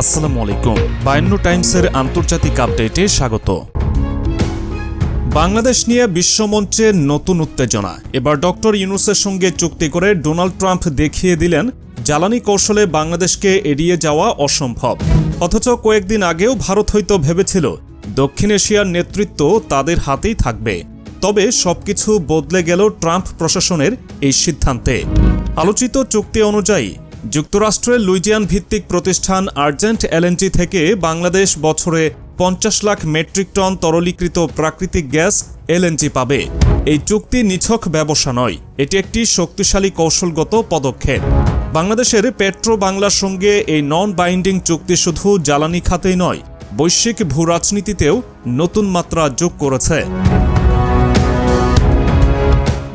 আসসালামু আলাইকুম। বায়ান্ন টাইমসের আন্তর্জাতিক আপডেটে স্বাগত। বাংলাদেশ নিয়ে বিশ্বমঞ্চে নতুন উত্তেজনা। এবার ডক্টর ইউনুসের সঙ্গে চুক্তি করে ডোনাল্ড ট্রাম্প দেখিয়ে দিলেন, জ্বালানি কৌশলে বাংলাদেশকে এড়িয়ে যাওয়া অসম্ভব। অথচ কয়েকদিন আগেও ভারত হয়তো ভেবেছিল, দক্ষিণ এশিয়ার নেতৃত্ব তাদের হাতেই থাকবে। তবে সবকিছু বদলে গেল ট্রাম্প প্রশাসনের এই সিদ্ধান্তে। আলোচিত চুক্তি অনুযায়ী যুক্তরাষ্ট্রের লুইজিয়ান ভিত্তিক প্রতিষ্ঠান আর্জেন্ট এলএনজি থেকে বাংলাদেশ বছরে পঞ্চাশ লাখ মেট্রিক টন তরলীকৃত প্রাকৃতিক গ্যাস এলএনজি পাবে। এই চুক্তি নিছক ব্যবসা নয়, এটি একটি শক্তিশালী কৌশলগত পদক্ষেপ। বাংলাদেশের পেট্রো বাংলার সঙ্গে এই নন বাইন্ডিং চুক্তি শুধু জ্বালানি খাতেই নয়, বৈশ্বিক ভূ রাজনীতিতেও নতুন মাত্রা যোগ করেছে।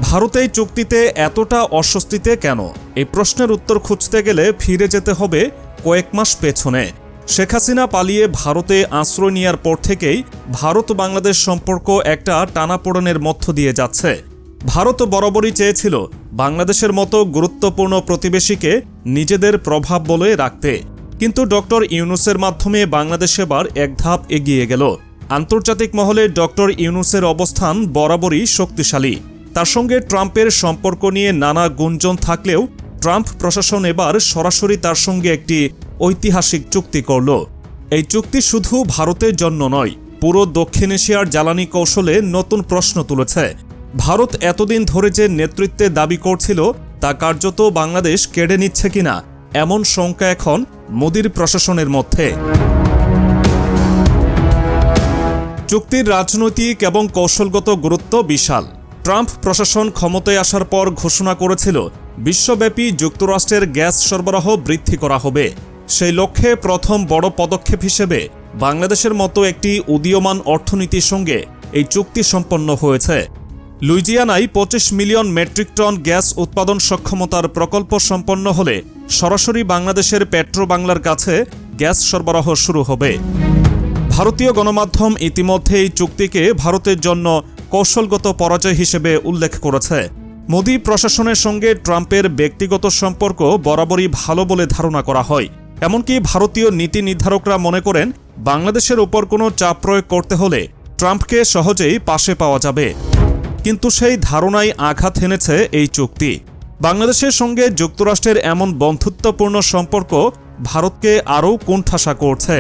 ভারত এই চুক্তিতে এতটা অস্বস্তিতে কেন? এই প্রশ্নের উত্তর খুঁজতে গেলে ফিরে যেতে হবে কয়েক মাস পেছনে। শেখ হাসিনা পালিয়ে ভারতে আশ্রয় নেওয়ার পর থেকেই ভারত বাংলাদেশ সম্পর্ক একটা টানাপোড়েনের মধ্য দিয়ে যাচ্ছে। ভারত বরাবরই চেয়েছিল বাংলাদেশের মতো গুরুত্বপূর্ণ প্রতিবেশীকে নিজেদের প্রভাব বলে রাখতে। কিন্তু ডক্টর ইউনুসের মাধ্যমে বাংলাদেশ এবার এক ধাপ এগিয়ে গেল। আন্তর্জাতিক মহলে ডক্টর ইউনুসের অবস্থান বরাবরই শক্তিশালী। তার সঙ্গে ট্রাম্পের সম্পর্ক নিয়ে নানা গুঞ্জন থাকলেও ট্রাম্প প্রশাসন এবার সরাসরি তার সঙ্গে একটি ঐতিহাসিক চুক্তি করল। এই চুক্তি শুধু ভারতের জন্য নয়, পুরো দক্ষিণ এশিয়ার জ্বালানি কৌশলে নতুন প্রশ্ন তুলেছে। ভারত এতদিন ধরে যে নেতৃত্বে দাবি করছিল, তা কার্যত বাংলাদেশ কেড়ে নিচ্ছে কিনা, এমন শঙ্কা এখন মোদির প্রশাসনের মধ্যে। চুক্তির রাজনৈতিক এবং কৌশলগত গুরুত্ব বিশাল। ট্রাম্প প্রশাসন ক্ষমতায় আসার পর ঘোষণা করেছিল, বিশ্বব্যাপী যুক্তরাষ্ট্রের গ্যাস সরবরাহ বৃদ্ধি করা হবে। সেই লক্ষ্যে প্রথম বড় পদক্ষেপ হিসেবে বাংলাদেশের মতো একটি উদীয়মান অর্থনীতির সঙ্গে এই চুক্তি সম্পন্ন হয়েছে। লুইজিয়ানায় পঁচিশ মিলিয়ন মেট্রিক টন গ্যাস উৎপাদন সক্ষমতার প্রকল্প সম্পন্ন হলে সরাসরি বাংলাদেশের পেট্রো বাংলার কাছে গ্যাস সরবরাহ শুরু হবে। ভারতীয় গণমাধ্যম ইতিমধ্যে এই চুক্তিকে ভারতের জন্য কৌশলগত পরাজয় হিসেবে উল্লেখ করেছে। মোদী প্রশাসনের সঙ্গে ট্রাম্পের ব্যক্তিগত সম্পর্ক বরাবরই ভালো বলে ধারণা করা হয়। এমনকি ভারতীয় নীতি নির্ধারকরা মনে করেন, বাংলাদেশের উপর কোনো চাপ প্রয়োগ করতে হলে ট্রাম্পকে সহজেই পাশে পাওয়া যাবে। কিন্তু সেই ধারণাই আঘাত হেনেছে এই চুক্তি। বাংলাদেশের সঙ্গে যুক্তরাষ্ট্রের এমন বন্ধুত্বপূর্ণ সম্পর্ক ভারতকে আরও কোণঠাসা করছে।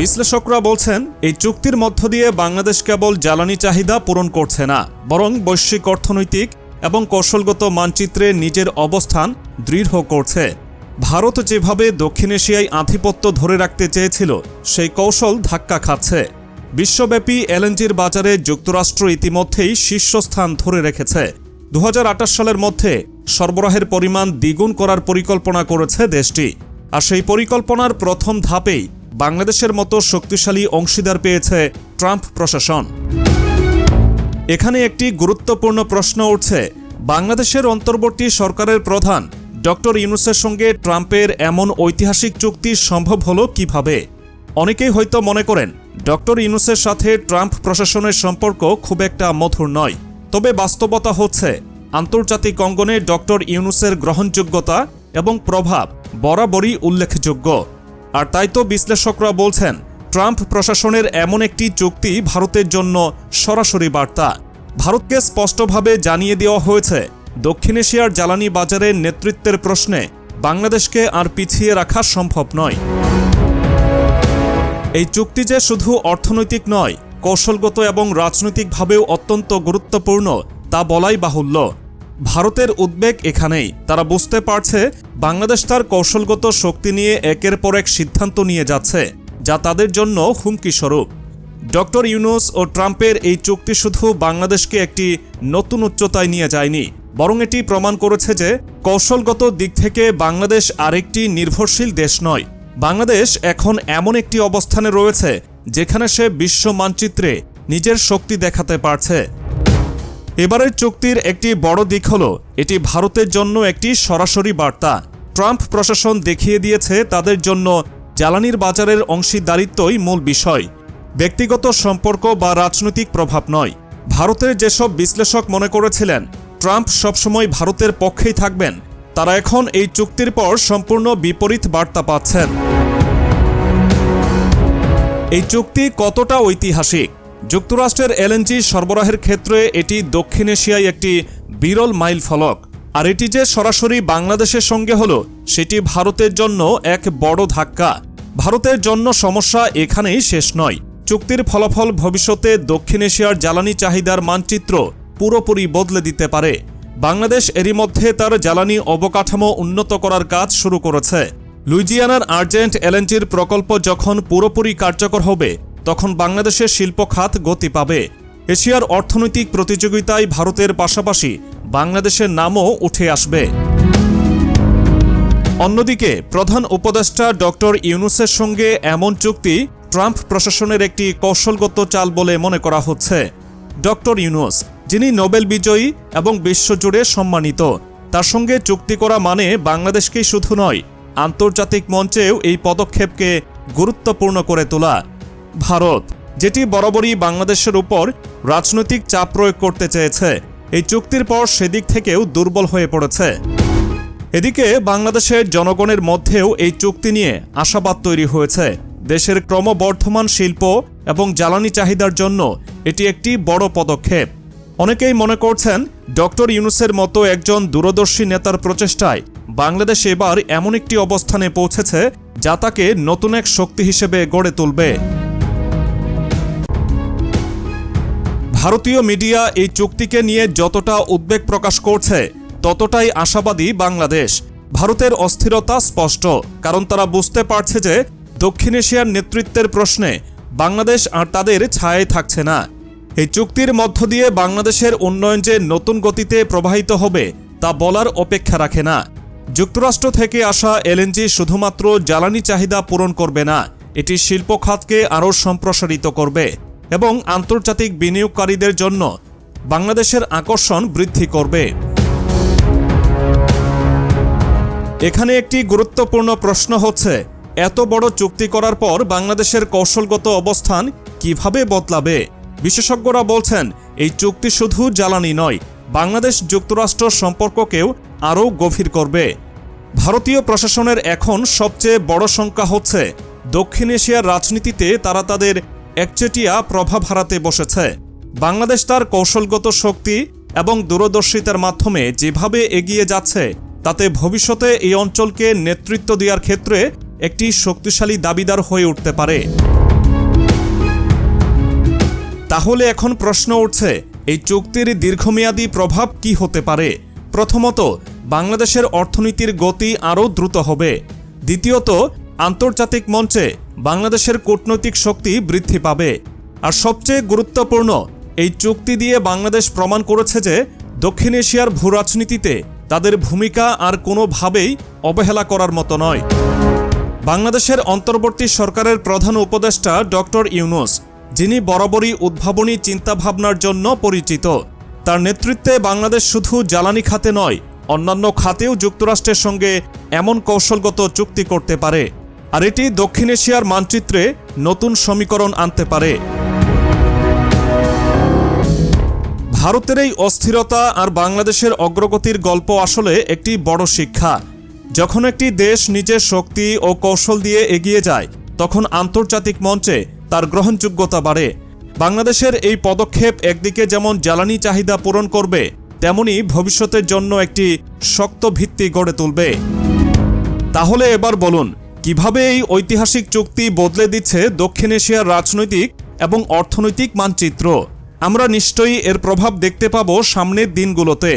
বিশ্লেষকরা বলছেন, এই চুক্তির মধ্য দিয়ে বাংলাদেশ কেবল জ্বালানি চাহিদা পূরণ করছে না, বরং বৈশ্বিক অর্থনৈতিক এবং কৌশলগত মানচিত্রে নিজের অবস্থান দৃঢ় করছে। ভারত যেভাবে দক্ষিণ এশিয়ায় আধিপত্য ধরে রাখতে চেয়েছিল, সেই কৌশল ধাক্কা খাচ্ছে। বিশ্বব্যাপী এলএনজির বাজারে যুক্তরাষ্ট্র ইতিমধ্যেই শীর্ষস্থান ধরে রেখেছে। দু হাজার আঠাশ সালের মধ্যে সরবরাহের পরিমাণ দ্বিগুণ করার পরিকল্পনা করেছে দেশটি। আর সেই পরিকল্পনার প্রথম ধাপেই বাংলাদেশের মতো শক্তিশালী অংশীদার পেয়েছে ট্রাম্প প্রশাসন। এখানে একটি গুরুত্বপূর্ণ প্রশ্ন উঠছে, বাংলাদেশের অন্তর্বর্তী সরকারের প্রধান ডক্টর ইউনুসের সঙ্গে ট্রাম্পের এমন ঐতিহাসিক চুক্তি সম্ভব হলো কীভাবে? অনেকেই হয়তো মনে করেন, ডক্টর ইউনুসের সাথে ট্রাম্প প্রশাসনের সম্পর্ক খুব একটা মধুর নয়। তবে বাস্তবতা হচ্ছে, আন্তর্জাতিক অঙ্গনে ডক্টর ইউনুসের গ্রহণযোগ্যতা এবং প্রভাব বরাবরই উল্লেখযোগ্য। আর তাই তো বিশ্লেষকরা বলছেন, ট্রাম্প প্রশাসনের এমন একটি চুক্তি ভারতের জন্য সরাসরি বার্তা। ভারতকে স্পষ্টভাবে জানিয়ে দেওয়া হয়েছে, দক্ষিণ এশিয়ার জ্বালানি বাজারের নেতৃত্বের প্রশ্নে বাংলাদেশকে আর পিছিয়ে রাখা সম্ভব নয়। এই চুক্তি যে শুধু অর্থনৈতিক নয়, কৌশলগত এবং রাজনৈতিকভাবেও অত্যন্ত গুরুত্বপূর্ণ, তা বলাই বাহুল্য। ভারতের উদ্বেগ এখানেই। তারা বুঝতে পারছে, বাংলাদেশ তার কৌশলগত শক্তি নিয়ে একের পর এক সিদ্ধান্ত নিয়ে যাচ্ছে, যা তাদের জন্য হুমকি স্বরূপ। ডক্টর ইউনুস ও ট্রাম্পের এই চুক্তি শুধু বাংলাদেশকে একটি নতুন উচ্চতায় নিয়ে যায়নি, বরং এটি প্রমাণ করেছে যে কৌশলগত দিক থেকে বাংলাদেশ আরেকটি নির্ভরশীল দেশ নয়। বাংলাদেশ এখন এমন একটি অবস্থানে রয়েছে, যেখানে সে বিশ্ব মানচিত্রে নিজের শক্তি দেখাতে পারছে। এবারের চুক্তির একটি বড় দিক হল, এটি ভারতের জন্য একটি সরাসরি বার্তা। ট্রাম্প প্রশাসন দেখিয়ে দিয়েছে তাদের জন্য জ্বালানির বাজারের অংশীদারিত্বই মূল বিষয়। ব্যক্তিগত সম্পর্ক বা রাজনৈতিক প্রভাব নয়। ভারতের যেসব বিশ্লেষক মনে করেছিলেন, ট্রাম্প সবসময় ভারতের পক্ষেই থাকবেন, তারা এখন এই চুক্তির পর সম্পূর্ণ বিপরীত বার্তা পাচ্ছেন। এই চুক্তি কতটা ঐতিহাসিক? যুক্তরাষ্ট্রের এলএনজি সরবরাহের ক্ষেত্রে এটি দক্ষিণ এশিয়ায় একটি বিরল মাইল ফলক। আর এটি যে সরাসরি বাংলাদেশের সঙ্গে হলো, সেটি ভারতের জন্য এক বড় ধাক্কা। ভারতের জন্য সমস্যা এখানেই শেষ নয়। চুক্তির ফলাফল ভবিষ্যতে দক্ষিণ এশিয়ার জ্বালানি চাহিদার মানচিত্র পুরোপুরি বদলে দিতে পারে। বাংলাদেশ এরই মধ্যে তার জ্বালানি অবকাঠামো উন্নত করার কাজ শুরু করেছে। লুইজিয়ানার আর্জেন্ট এলএনজির প্রকল্প যখন পুরোপুরি কার্যকর হবে তখন বাংলাদেশের শিল্প খাত গতি পাবে। এশিয়ার অর্থনৈতিক প্রতিযোগিতায় ভারতের পাশাপাশি বাংলাদেশের নামও উঠে আসবে। অন্যদিকে, প্রধান উপদেষ্টা ডক্টর ইউনুসের সঙ্গে এমন চুক্তি ট্রাম্প প্রশাসনের একটি কৌশলগত চাল বলে মনে করা হচ্ছে। ডক্টর ইউনুস, যিনি নোবেল বিজয়ী এবং বিশ্বজুড়ে সম্মানিত, তার সঙ্গে চুক্তি করা মানে বাংলাদেশকেই শুধু নয়, আন্তর্জাতিক মঞ্চেও এই পদক্ষেপকে গুরুত্বপূর্ণ করে তোলা। ভারত, যেটি বরাবরই বাংলাদেশের উপর রাজনৈতিক চাপ প্রয়োগ করতে চেয়েছে। এই চুক্তির পর সেদিক থেকেও দুর্বল হয়ে পড়েছে। এদিকে বাংলাদেশের জনগণের মধ্যেও এই চুক্তি নিয়ে আশাবাদ তৈরি হয়েছে। দেশের ক্রমবর্ধমান শিল্প এবং জ্বালানি চাহিদার জন্য এটি একটি বড় পদক্ষেপ। অনেকেই মনে করছেন, ডক্টর ইউনুসের মতো একজন দূরদর্শী নেতার প্রচেষ্টায় বাংলাদেশ এবার এমন একটি অবস্থানে পৌঁছেছে যা তাকে নতুন এক শক্তি হিসেবে গড়ে তুলবে। ভারতীয় মিডিয়া এই চুক্তিকে নিয়ে যতটা উদ্বেগ প্রকাশ করছে, ততটাই আশাবাদী বাংলাদেশ। ভারতের অস্থিরতা স্পষ্ট, কারণ তারা বুঝতে পারছে যে দক্ষিণ এশিয়ার নেতৃত্বের প্রশ্নে বাংলাদেশ আর তাদের ছায়ায় থাকছে না। এই চুক্তির মধ্য দিয়ে বাংলাদেশের উন্নয়ন যে নতুন গতিতে প্রবাহিত হবে, তা বলার অপেক্ষা রাখে না। যুক্তরাষ্ট্র থেকে আসা এলএনজি শুধুমাত্র জ্বালানি চাহিদা পূরণ করবে না, এটি শিল্প খাতকে আরও সম্প্রসারিত করবে। এবং আন্তর্জাতিক বিনিয়োগকারীদের জন্য বাংলাদেশের আকর্ষণ বৃদ্ধি করবে। এখানে একটি গুরুত্বপূর্ণ প্রশ্ন হচ্ছে, এত বড় চুক্তি করার পর বাংলাদেশের কৌশলগত অবস্থান কীভাবে বদলাবে? বিশেষজ্ঞরা বলছেন, এই চুক্তি শুধু জ্বালানি নয়, বাংলাদেশ যুক্তরাষ্ট্র সম্পর্ককেও আরও গভীর করবে। ভারতীয় প্রশাসনের এখন সবচেয়ে বড় সংখ্যা হচ্ছে, দক্ষিণ এশিয়ার রাজনীতিতে তারা তাদের একচেটিয়া প্রভাব হারাতে বসেছে। বাংলাদেশ তার কৌশলগত শক্তি এবং দূরদর্শিতার মাধ্যমে যেভাবে এগিয়ে যাচ্ছে, তাতে ভবিষ্যতে এই অঞ্চলকে নেতৃত্ব দেওয়ার ক্ষেত্রে একটি শক্তিশালী দাবিদার হয়ে উঠতে পারে। তাহলে এখন প্রশ্ন উঠছে, এই চুক্তির দীর্ঘমেয়াদী প্রভাব কি হতে পারে? প্রথমত, বাংলাদেশের অর্থনীতির গতি আরও দ্রুত হবে। দ্বিতীয়ত আন্তর্জাতিক মঞ্চে বাংলাদেশের কূটনৈতিক শক্তি বৃদ্ধি পাবে। আর সবচেয়ে গুরুত্বপূর্ণ, এই চুক্তি দিয়ে বাংলাদেশ প্রমাণ করেছে যে দক্ষিণ এশিয়ার ভূরাজনীতিতে তাদের ভূমিকা আর কোনোভাবেই অবহেলা করার মতো নয়। বাংলাদেশের অন্তর্বর্তী সরকারের প্রধান উপদেষ্টা ডক্টর ইউনুস, যিনি বরাবরই উদ্ভাবনী চিন্তাভাবনার জন্য পরিচিত, তার নেতৃত্বে বাংলাদেশ শুধু জ্বালানি খাতে নয়, অন্যান্য খাতেও যুক্তরাষ্ট্রের সঙ্গে এমন কৌশলগত চুক্তি করতে পারে। আর এটি দক্ষিণ এশিয়ার মানচিত্রে নতুন সমীকরণ আনতে পারে। ভারতের এই অস্থিরতা আর বাংলাদেশের অগ্রগতির গল্প আসলে একটি বড় শিক্ষা। যখন একটি দেশ নিজের শক্তি ও কৌশল দিয়ে এগিয়ে যায়, তখন আন্তর্জাতিক মঞ্চে তার গ্রহণযোগ্যতা বাড়ে। বাংলাদেশের এই পদক্ষেপ একদিকে যেমন জ্বালানি চাহিদা পূরণ করবে, তেমনি ভবিষ্যতের জন্য একটি শক্ত ভিত্তি গড়ে তুলবে। তাহলে এবার বলুন কীভাবে এই ঐতিহাসিক চুক্তি বদলে দিচ্ছে দক্ষিণ এশিয়ার রাজনৈতিক এবং অর্থনৈতিক মানচিত্র? আমরা নিশ্চয়ই এর প্রভাব দেখতে পাব সামনের দিনগুলোতে।